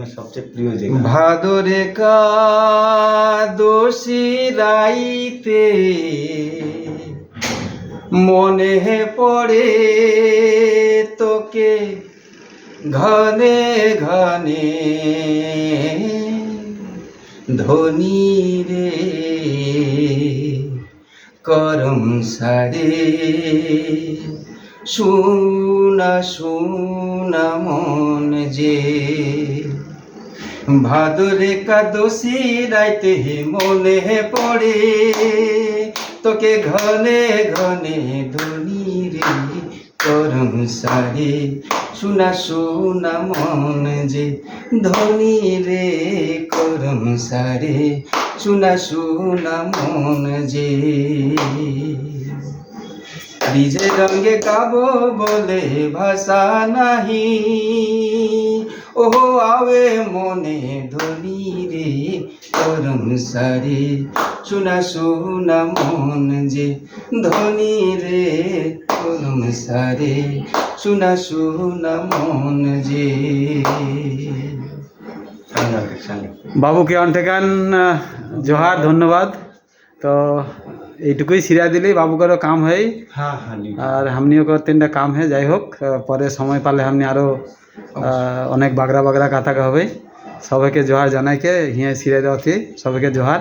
আমার সবচেয়ে প্রিয় জায়গা। ভাদরে দোষী রাইতে মনে পড়ে তোকে ঘনে ঘনে। ধনী রে, করম সারে, শুনা শুনা মন যে ভাদরে কাদোসি রাইতে মনে পড়ে। তোকে ঘনে ঘনে ধনী রে করম সারে। শুনা শুনা মন যে ধনী রে করম সারে। শুনা শুনা মন যে বিজে রঙ্গে গাবো বলে ভাষা নাহি। ও আবে মনে ধনী রে করম সারে। শুনা শুনা মন যে ধনী রে করম সারে। শুনা শুনা মন যে বাবুকে অনটেকান জোহার, ধন্যবাদ। তো এইটুকুই সিরা দিলেই বাবুকারও কাম হয় আর হামনিও কর তিনটা কাম হয়ে যাই হোক পরে সময় পালে হামনি আরও অনেক বাগড়া বাগড়া কাতা হবে। সবাইকে জোহার জানাইকে হিঁয়ে সিরা দেওয়া সবাইকে জোহার।